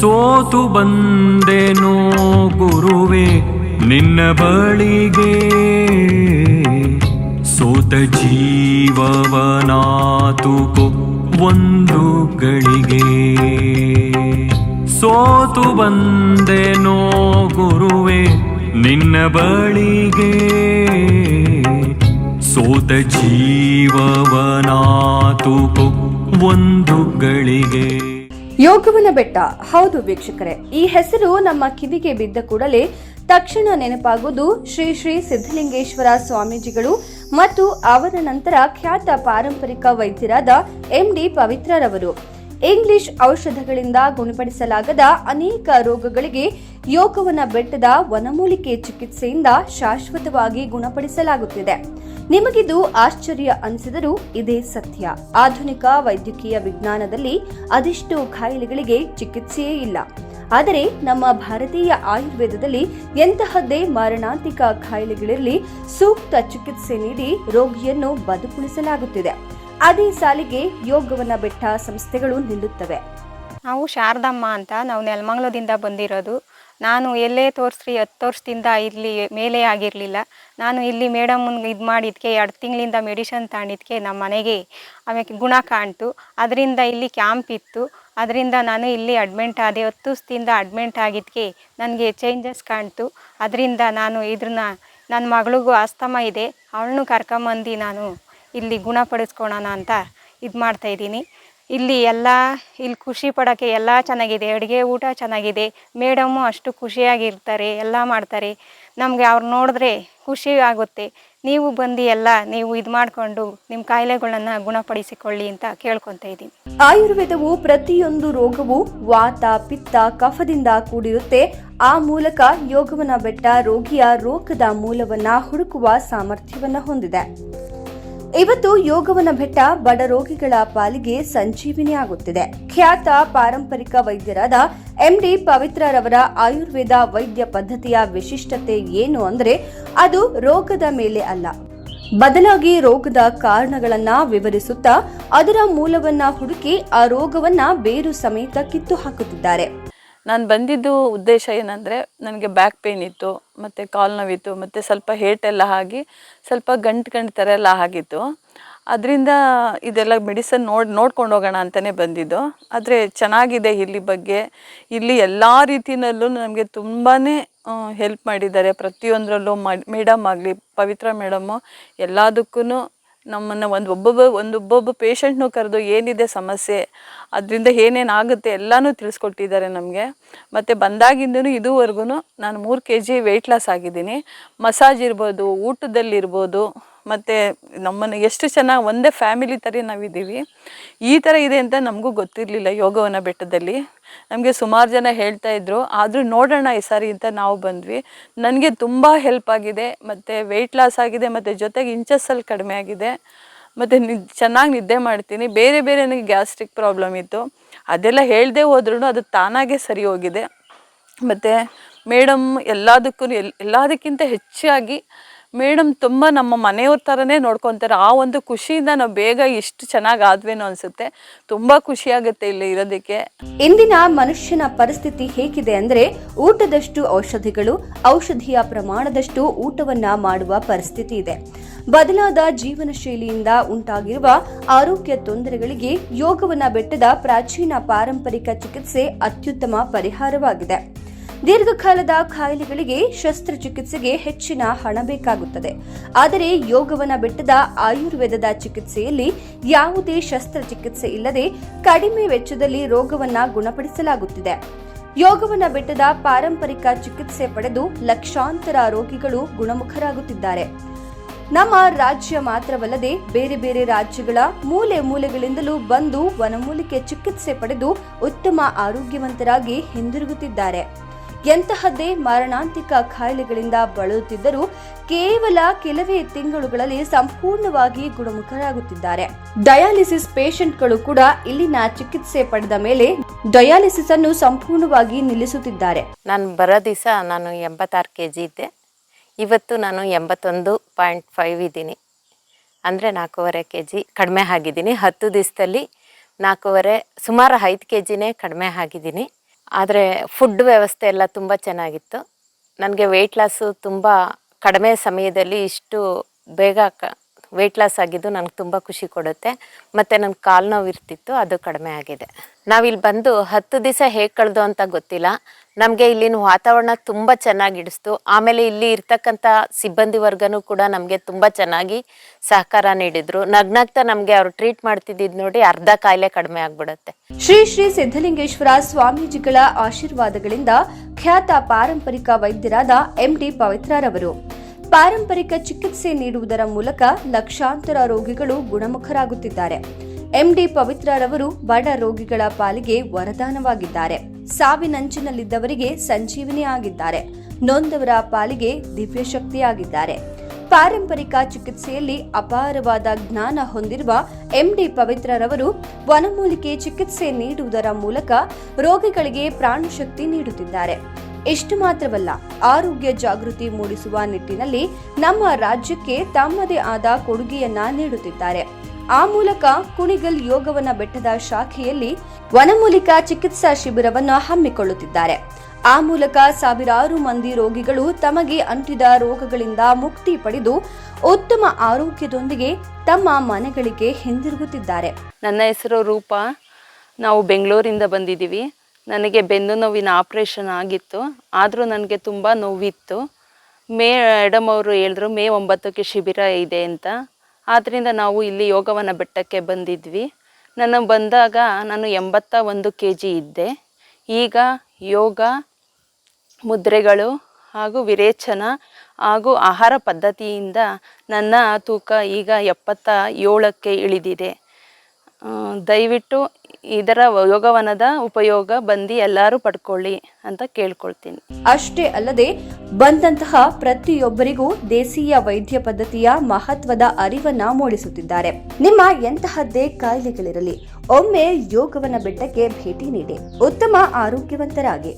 ಸೋತು ಬಂದೆನೋ ಗುರುವೆ, ನಿನ್ನ ಬಳಿಗೆ ಸೋತ ಜೀವವನಾತುಕೋ ಒಂದು ಗಳಿಗೆ. ಸೋತು ಬಂದೆನೋ ಗುರುವೆ, ನಿನ್ನ ಬಳಿಗೆ ಸೋತ ಜೀವವನಾತುಕೋ ಒಂದು ಗಳಿಗೆ. ಯೋಗವನ ಬೆಟ್ಟ. ಹೌದು ವೀಕ್ಷಕರೇ, ಈ ಹೆಸರು ನಮ್ಮ ಕಿವಿಗೆ ಬಿದ್ದ ಕೂಡಲೇ ತಕ್ಷಣ ನೆನಪಾಗುವುದು ಶ್ರೀ ಶ್ರೀ ಸಿದ್ಧಲಿಂಗೇಶ್ವರ ಸ್ವಾಮೀಜಿಗಳು ಮತ್ತು ಅವರ ನಂತರ ಖ್ಯಾತ ಪಾರಂಪರಿಕ ವೈದ್ಯರಾದ ಎಂ ಡಿ ಪವಿತ್ರರವರು. ಇಂಗ್ಲಿಷ್ ಔಷಧಗಳಿಂದ ಗುಣಪಡಿಸಲಾಗದ ಅನೇಕ ರೋಗಗಳಿಗೆ ಯೋಗವನ ಬೆಟ್ಟದ ವನಮೂಲಿಕೆ ಚಿಕಿತ್ಸೆಯಿಂದ ಶಾಶ್ವತವಾಗಿ ಗುಣಪಡಿಸಲಾಗುತ್ತಿದೆ. ನಿಮಗಿದು ಆಶ್ಚರ್ಯ ಅನಿಸಿದರೂ ಇದೇ ಸತ್ಯ. ಆಧುನಿಕ ವೈದ್ಯಕೀಯ ವಿಜ್ಞಾನದಲ್ಲಿ ಅದೆಷ್ಟೋ ಖಾಯಿಲೆಗಳಿಗೆ ಚಿಕಿತ್ಸೆಯೇ ಇಲ್ಲ. ಆದರೆ ನಮ್ಮ ಭಾರತೀಯ ಆಯುರ್ವೇದದಲ್ಲಿ ಎಂತಹದ್ದೇ ಮಾರಣಾಂತಿಕ ಖಾಯಿಲೆಗಳಲ್ಲಿ ಸೂಕ್ತ ಚಿಕಿತ್ಸೆ ನೀಡಿ ರೋಗಿಯನ್ನು ಬದುಕುಳಿಸಲಾಗುತ್ತಿದೆ. ಅದೇ ಸಾಲಿಗೆ ಯೋಗವನ್ನ ಬೆಟ್ಟ ಸಂಸ್ಥೆಗಳು ನಿಲ್ಲುತ್ತವೆ. ನಾವು ಶಾರದಮ್ಮ ಅಂತ, ನಾವು ನೆಲಮಂಗ್ಲದಿಂದ ಬಂದಿರೋದು. ನಾನು ಎಲ್ಲೇ ತೋರಿಸ್ರಿ, ಹತ್ತು ವರ್ಷದಿಂದ ಇಲ್ಲಿ ಮೇಲೆ ಆಗಿರಲಿಲ್ಲ. ನಾನು ಇಲ್ಲಿ ಮೇಡಮ್ ಇದು ಮಾಡಿದ್ಕೆ, ಎರಡು ತಿಂಗಳಿಂದ ಮೆಡಿಷನ್ ತಗೊಂಡಿದ್ಕೆ ನಮ್ಮ ಮನೆಗೆ ಆಮೇಲೆ ಗುಣ ಕಾಣ್ತು. ಅದರಿಂದ ಇಲ್ಲಿ ಕ್ಯಾಂಪ್ ಇತ್ತು. ಅದರಿಂದ ನಾನು ಇಲ್ಲಿ ಅಡ್ಮಿಂಟ್ ಆದೆ, ಹತ್ತು ವರ್ಷದಿಂದ ಅಡ್ಮಿಂಟ್ ಆಗಿದ್ದಕ್ಕೆ ನನಗೆ ಚೇಂಜಸ್ ಕಾಣ್ತು. ಅದರಿಂದ ನಾನು ಇದನ್ನ ನನ್ನ ಮಗಳಿಗೂ ಆಸ್ತಮ ಇದೆ. ಅವಳನ್ನು ಕರ್ಕೊಂಬಂದು ನಾನು ಇಲ್ಲಿ ಗುಣಪಡಿಸ್ಕೊಳೋಣ ಅಂತ ಇದು ಮಾಡ್ತಾಯಿದ್ದೀನಿ ಇಲ್ಲಿ ಎಲ್ಲ, ಇಲ್ಲಿ ಖುಷಿ ಪಡೋಕ್ಕೆ ಎಲ್ಲ ಚೆನ್ನಾಗಿದೆ. ಅಡುಗೆ ಊಟ ಚೆನ್ನಾಗಿದೆ. ಮೇಡಮ್ಮು ಅಷ್ಟು ಖುಷಿಯಾಗಿರ್ತಾರೆ, ಎಲ್ಲ ಮಾಡ್ತಾರೆ. ನಮಗೆ ಅವ್ರು ನೋಡಿದ್ರೆ ಖುಷಿ ಆಗುತ್ತೆ. ನೀವು ಬಂದು ಎಲ್ಲ ನೀವು ಇದು ಮಾಡಿಕೊಂಡು ನಿಮ್ಮ ಕಾಯಿಲೆಗಳನ್ನು ಗುಣಪಡಿಸಿಕೊಳ್ಳಿ ಅಂತ ಕೇಳ್ಕೊತಾ ಇದ್ದೀನಿ. ಆಯುರ್ವೇದವು ಪ್ರತಿಯೊಂದು ರೋಗವು ವಾತ, ಪಿತ್ತ, ಕಫದಿಂದ ಕೂಡಿರುತ್ತೆ. ಆ ಮೂಲಕ ಯೋಗವನ ಬೆಟ್ಟ ರೋಗಿಯ ರೋಗದ ಮೂಲವನ್ನ ಹುಡುಕುವ ಸಾಮರ್ಥ್ಯವನ್ನ ಹೊಂದಿದೆ. ಇವತ್ತು ಯೋಗವನ ಬೆಟ್ಟ ಬಡ ರೋಗಿಗಳ ಪಾಲಿಗೆ ಸಂಜೀವಿನಿ ಆಗುತ್ತಿದೆ. ಖ್ಯಾತ ಪಾರಂಪರಿಕ ವೈದ್ಯರಾದ ಎಂಡಿ ಪವಿತ್ರರವರ ಆಯುರ್ವೇದ ವೈದ್ಯ ಪದ್ಧತಿಯ ವಿಶಿಷ್ಟತೆ ಏನು ಅಂದ್ರೆ ಅದು ರೋಗದ ಮೇಲೆ ಅಲ್ಲ. ಬದಲಾಗಿ ರೋಗದ ಕಾರಣಗಳನ್ನ ವಿವರಿಸುತ್ತಾ ಅದರ ಮೂಲವನ್ನ ಹುಡುಕಿ ಆ ರೋಗವನ್ನ ಬೇರು ಸಮೇತ ಕಿತ್ತು ಹಾಕುತ್ತಿದ್ದಾರೆ. ನಾನು ಬಂದಿದ್ದು ಉದ್ದೇಶ ಏನಂದರೆ ನನಗೆ ಬ್ಯಾಕ್ ಪೇಯ್ನ್ ಇತ್ತು, ಮತ್ತು ಕಾಲ್ ನೋವಿತ್ತು, ಮತ್ತು ಸ್ವಲ್ಪ ಹೇಟೆಲ್ಲ ಆಗಿ ಸ್ವಲ್ಪ ಗಂಟು ಗಂಟು ಥರ ಎಲ್ಲ ಆಗಿತ್ತು. ಅದರಿಂದ ಇದೆಲ್ಲ ಮೆಡಿಸನ್ ನೋಡಿ, ನೋಡ್ಕೊಂಡು ಹೋಗೋಣ ಅಂತಲೇ ಬಂದಿದ್ದು. ಆದರೆ ಚೆನ್ನಾಗಿದೆ ಇಲ್ಲಿ ಬಗ್ಗೆ. ಇಲ್ಲಿ ಎಲ್ಲ ರೀತಿಯಲ್ಲೂ ನಮಗೆ ತುಂಬಾ ಹೆಲ್ಪ್ ಮಾಡಿದ್ದಾರೆ. ಪ್ರತಿಯೊಂದರಲ್ಲೂ ಮೇಡಮ್ ಆಗಲಿ, ಪವಿತ್ರ ಮೇಡಮ್ಮು ಎಲ್ಲದಕ್ಕೂ ನಮ್ಮನ್ನು ಒಂದು ಒಬ್ಬೊಬ್ಬ ಒಂದೊಬ್ಬೊಬ್ಬ ಪೇಷಂಟ್ನು ಕರೆದು ಏನಿದೆ ಸಮಸ್ಯೆ, ಅದರಿಂದ ಏನೇನು ಆಗುತ್ತೆ ಎಲ್ಲನೂ ತಿಳಿಸ್ಕೊಟ್ಟಿದ್ದಾರೆ ನಮಗೆ. ಮತ್ತು ಬಂದಾಗಿಂದನೂ ಇದುವರೆಗೂ ನಾನು ಮೂರು ಕೆ ಜಿ ವೆಯ್ಟ್ ಲಾಸ್ ಆಗಿದ್ದೀನಿ. ಮಸಾಜ್ ಇರ್ಬೋದು, ಊಟದಲ್ಲಿರ್ಬೋದು ಮತ್ತು ನಮ್ಮನ್ನು ಎಷ್ಟು ಚೆನ್ನಾಗಿ ಒಂದೇ ಫ್ಯಾಮಿಲಿ ಥರ ನಾವಿದ್ದೀವಿ. ಈ ಥರ ಇದೆ ಅಂತ ನಮಗೂ ಗೊತ್ತಿರಲಿಲ್ಲ ಯೋಗವನ ಬೆಟ್ಟದಲ್ಲಿ. ನಮಗೆ ಸುಮಾರು ಜನ ಹೇಳ್ತಾ ಇದ್ರು. ಆದರೂ ನೋಡೋಣ ಈ ಸಾರಿ ಅಂತ ನಾವು ಬಂದ್ವಿ. ನನಗೆ ತುಂಬ ಹೆಲ್ಪ್ ಆಗಿದೆ. ಮತ್ತು ವೆಯ್ಟ್ ಲಾಸ್ ಆಗಿದೆ. ಮತ್ತು ಜೊತೆಗೆ ಇಂಚಸ್ಸಲ್ಲಿ ಕಡಿಮೆ ಆಗಿದೆ. ಮತ್ತು ನಿ, ಚೆನ್ನಾಗಿ ನಿದ್ದೆ ಮಾಡ್ತೀನಿ. ಬೇರೆ ಬೇರೆ ನನಗೆ ಗ್ಯಾಸ್ಟ್ರಿಕ್ ಪ್ರಾಬ್ಲಮ್ ಇತ್ತು. ಅದೆಲ್ಲ ಹೇಳದೆ ಹೋದ್ರೂ ಅದು ತಾನಾಗೆ ಸರಿ ಹೋಗಿದೆ. ಮತ್ತು ಮೇಡಮ್ ಎಲ್ಲದಕ್ಕೂ ಎಲ್ ಎಲ್ಲದಕ್ಕಿಂತ ಹೆಚ್ಚಾಗಿ ಮೇಡಮ್ ತುಂಬ ನಮ್ಮ ಮನೆಯವ್ರ ಥರನೇ ನೋಡ್ಕೊತಾರೆ. ಆ ಒಂದು ಖುಷಿಯಿಂದ ನಾವು ಬೇಗ ಇಷ್ಟು ಚೆನ್ನಾಗಿ ಆದ್ವೇನೋ ಅನಿಸುತ್ತೆ. ತುಂಬ ಖುಷಿಯಾಗುತ್ತೆ ಇಲ್ಲಿ ಇರೋದಕ್ಕೆ. ಇಂದಿನ ಮನುಷ್ಯನ ಪರಿಸ್ಥಿತಿ ಹೇಗಿದೆ ಅಂದ್ರೆ ಊಟದಷ್ಟು ಔಷಧಿಗಳು, ಔಷಧಿಯ ಪ್ರಮಾಣದಷ್ಟು ಊಟವನ್ನ ಮಾಡುವ ಪರಿಸ್ಥಿತಿ ಇದೆ. ಬದಲಾದ ಜೀವನ ಶೈಲಿಯಿಂದ ಉಂಟಾಗಿರುವ ಆರೋಗ್ಯ ತೊಂದರೆಗಳಿಗೆ ಯೋಗವನ್ನ ಬೆಟ್ಟದ ಪ್ರಾಚೀನ ಪಾರಂಪರಿಕ ಚಿಕಿತ್ಸೆ ಅತ್ಯುತ್ತಮ ಪರಿಹಾರವಾಗಿದೆ. ದೀರ್ಘಕಾಲದ ಕಾಯಿಲೆಗಳಿಗೆ ಶಸ್ತ್ರಚಿಕಿತ್ಸೆಗೆ ಹೆಚ್ಚಿನ ಹಣ ಬೇಕಾಗುತ್ತದೆ. ಆದರೆ ಯೋಗವನ ಬೆಟ್ಟದ ಆಯುರ್ವೇದದ ಚಿಕಿತ್ಸೆಯಲ್ಲಿ ಯಾವುದೇ ಶಸ್ತ್ರಚಿಕಿತ್ಸೆ ಇಲ್ಲದೆ ಕಡಿಮೆ ವೆಚ್ಚದಲ್ಲಿ ರೋಗವನ್ನ ಗುಣಪಡಿಸಲಾಗುತ್ತಿದೆ. ಯೋಗವನ ಬೆಟ್ಟದ ಪಾರಂಪರಿಕ ಚಿಕಿತ್ಸೆ ಪಡೆದು ಲಕ್ಷಾಂತರ ರೋಗಿಗಳು ಗುಣಮುಖರಾಗುತ್ತಿದ್ದಾರೆ. ನಮ್ಮ ರಾಜ್ಯ ಮಾತ್ರವಲ್ಲದೆ ಬೇರೆ ಬೇರೆ ರಾಜ್ಯಗಳ ಮೂಲೆ ಮೂಲೆಗಳಿಂದಲೂ ಬಂದು ವನಮೂಲಿಕೆ ಚಿಕಿತ್ಸೆ ಪಡೆದು ಉತ್ತಮ ಆರೋಗ್ಯವಂತರಾಗಿ ಹಿಂದಿರುಗುತ್ತಿದ್ದಾರೆ. ಎಂತಹದ್ದೇ ಮಾರಣಾಂತಿಕ ಕಾಯಿಲೆಗಳಿಂದ ಬಳಲುತ್ತಿದ್ದರೂ ಕೇವಲ ಕೆಲವೇ ತಿಂಗಳುಗಳಲ್ಲಿ ಸಂಪೂರ್ಣವಾಗಿ ಗುಣಮುಖರಾಗುತ್ತಿದ್ದಾರೆ. ಡಯಾಲಿಸಿಸ್ ಪೇಷಂಟ್ಗಳು ಕೂಡ ಇಲ್ಲಿನ ಚಿಕಿತ್ಸೆ ಪಡೆದ ಮೇಲೆ ಡಯಾಲಿಸಿಸ್ ಅನ್ನು ಸಂಪೂರ್ಣವಾಗಿ ನಿಲ್ಲಿಸುತ್ತಿದ್ದಾರೆ. ನಾನು ಬರೋ ದಿವಸ ನಾನು ಎಂಬತ್ತಾರು ಕೆ ಜಿ ಇದ್ದೆ. ಇವತ್ತು ನಾನು ಎಂಬತ್ತೊಂದು ಪಾಯಿಂಟ್ ಫೈವ್ ಇದ್ದೀನಿ. ಅಂದರೆ ನಾಲ್ಕೂವರೆ ಕೆ ಜಿ ಕಡಿಮೆ ಆಗಿದ್ದೀನಿ. ಹತ್ತು ದಿವಸದಲ್ಲಿ ನಾಲ್ಕೂವರೆ, ಸುಮಾರು ಐದು ಕೆ ಜಿನೇ ಕಡಿಮೆ ಆಗಿದ್ದೀನಿ. ಆದರೆ ಫುಡ್ ವ್ಯವಸ್ಥೆ ಎಲ್ಲ ತುಂಬ ಚೆನ್ನಾಗಿತ್ತು. ನನಗೆ ವೆಯ್ಟ್ ಲಾಸು ತುಂಬ ಕಡಿಮೆ ಸಮಯದಲ್ಲಿ ಇಷ್ಟು ಬೇಗ ಕ ವೆಯ್ಟ್ ಲಾಸ್ ಆಗಿದ್ದು ನನಗೆ ತುಂಬ ಖುಷಿ ಕೊಡುತ್ತೆ. ಮತ್ತು ನನ್ನ ಕಾಲು ನೋವು ಇರ್ತಿತ್ತು, ಅದು ಕಡಿಮೆ ಆಗಿದೆ. ನಾವಿಲ್ಲಿ ಬಂದು ಹತ್ತು ದಿವಸ ಹೇಗೆ ಕಳೆದು ಅಂತ ಗೊತ್ತಿಲ್ಲ. ನಮಗೆ ಇಲ್ಲಿನ ವಾತಾವರಣ ತುಂಬ ಚೆನ್ನಾಗಿ ಇಡಿಸ್ತು ಆಮೇಲೆ ಇಲ್ಲಿ ಇರ್ತಕ್ಕಂಥ ಸಿಬ್ಬಂದಿ ವರ್ಗನೂ ಕೂಡ ನಮಗೆ ತುಂಬ ಚೆನ್ನಾಗಿ ಸಹಕಾರ ನೀಡಿದ್ರು. ನಗ್ನಗ್ತಾ ನಮಗೆ ಅವ್ರು ಟ್ರೀಟ್ ಮಾಡ್ತಿದ್ದಿದ್ದು ನೋಡಿ ಅರ್ಧ ಕಾಯಿಲೆ ಕಡಿಮೆ ಆಗ್ಬಿಡುತ್ತೆ. ಶ್ರೀ ಶ್ರೀ ಸಿದ್ಧಲಿಂಗೇಶ್ವರ ಸ್ವಾಮೀಜಿಗಳ ಆಶೀರ್ವಾದಗಳಿಂದ ಖ್ಯಾತ ಪಾರಂಪರಿಕ ವೈದ್ಯರಾದ ಎಂಡಿ ಪವಿತ್ರರವರು. ಪಾರಂಪರಿಕ ಚಿಕಿತ್ಸೆ ನೀಡುವುದರ ಮೂಲಕ ಲಕ್ಷಾಂತರ ರೋಗಿಗಳು ಗುಣಮುಖರಾಗುತ್ತಿದ್ದಾರೆ. ಎಂಡಿ ಪವಿತ್ರರವರು ಬಡ ರೋಗಿಗಳ ಪಾಲಿಗೆ ವರದಾನವಾಗಿದ್ದಾರೆ. ಸಾವಿನಂಚಿನಲ್ಲಿದ್ದವರಿಗೆ ಸಂಜೀವಿನಿ ಆಗಿದ್ದಾರೆ. ನೊಂದವರ ಪಾಲಿಗೆ ದಿವ್ಯಶಕ್ತಿಯಾಗಿದ್ದಾರೆ. ಪಾರಂಪರಿಕ ಚಿಕಿತ್ಸೆಯಲ್ಲಿ ಅಪಾರವಾದ ಜ್ಞಾನ ಹೊಂದಿರುವ ಎಂಡಿ ಪವಿತ್ರರವರು ವನಮೂಲಿಕೆ ಚಿಕಿತ್ಸೆ ನೀಡುವುದರ ಮೂಲಕ ರೋಗಿಗಳಿಗೆ ಪ್ರಾಣಶಕ್ತಿ ನೀಡುತ್ತಿದ್ದಾರೆ. ಇಷ್ಟು ಮಾತ್ರವಲ್ಲ, ಆರೋಗ್ಯ ಜಾಗೃತಿ ಮೂಡಿಸುವ ನಿಟ್ಟಿನಲ್ಲಿ ನಮ್ಮ ರಾಜ್ಯಕ್ಕೆ ತಮ್ಮದೇ ಆದ ಕೊಡುಗೆಯನ್ನ ನೀಡುತ್ತಿದ್ದಾರೆ. ಆ ಮೂಲಕ ಕುಣಿಗಲ್ ಯೋಗವನ ಬೆಟ್ಟದ ಶಾಖೆಯಲ್ಲಿ ವನಮೂಲಿಕಾ ಚಿಕಿತ್ಸಾ ಶಿಬಿರವನ್ನು ಹಮ್ಮಿಕೊಳ್ಳುತ್ತಿದ್ದಾರೆ. ಆ ಮೂಲಕ ಸಾವಿರಾರು ಮಂದಿ ರೋಗಿಗಳು ತಮಗೆ ಅಂಟಿದ ರೋಗಗಳಿಂದ ಮುಕ್ತಿ ಪಡೆದು ಉತ್ತಮ ಆರೋಗ್ಯದೊಂದಿಗೆ ತಮ್ಮ ಮನೆಗಳಿಗೆ ಹಿಂದಿರುಗುತ್ತಿದ್ದಾರೆ. ನನ್ನ ಹೆಸರು ರೂಪ. ನಾವು ಬೆಂಗಳೂರಿಂದ ಬಂದಿದ್ದೀವಿ. ನನಗೆ ಬೆನ್ನು ನೋವಿನ ಆಪರೇಷನ್ ಆಗಿತ್ತು. ಆದರೂ ನನಗೆ ತುಂಬ ನೋವಿತ್ತು. ಮೇ, ಮೇಡಮ್ ಅವರು ಹೇಳಿದ್ರು ಮೇ ಒಂಬತ್ತಕ್ಕೆ ಶಿಬಿರ ಇದೆ ಅಂತ. ಆದ್ದರಿಂದ ನಾವು ಇಲ್ಲಿ ಯೋಗವನ ಬೆಟ್ಟಕ್ಕೆ ಬಂದಿದ್ವಿ. ನನ್ನ ಬಂದಾಗ ನಾನು ಎಂಬತ್ತ ಒಂದು ಕೆ ಜಿ ಇದ್ದೆ. ಈಗ ಯೋಗ, ಮುದ್ರೆಗಳು ಹಾಗೂ ವಿರೇಚನ ಹಾಗೂ ಆಹಾರ ಪದ್ಧತಿಯಿಂದ ನನ್ನ ತೂಕ ಈಗ ಎಪ್ಪತ್ತ ಏಳಕ್ಕೆ ಇಳಿದಿದೆ. ದಯವಿಟ್ಟು ಇದರ ಯೋಗವನದ ಉಪಯೋಗ ಬಂದು ಎಲ್ಲರೂ ಪಡ್ಕೊಳ್ಳಿ ಅಂತ ಕೇಳ್ಕೊಳ್ತೀನಿ. ಅಷ್ಟೇ ಅಲ್ಲದೆ ಬಂದಂತಹ ಪ್ರತಿಯೊಬ್ಬರಿಗೂ ದೇಸೀಯ ವೈದ್ಯ ಪದ್ಧತಿಯ ಮಹತ್ವದ ಅರಿವನ್ನ ಮೂಡಿಸುತ್ತಿದ್ದಾರೆ. ನಿಮ್ಮ ಎಂತಹದ್ದೇ ಕಾಯಿಲೆಗಳಿರಲಿ, ಒಮ್ಮೆ ಯೋಗವನ ಬೆಟ್ಟಕ್ಕೆ ಭೇಟಿ ನೀಡಿ, ಉತ್ತಮ ಆರೋಗ್ಯವಂತರಾಗಿ.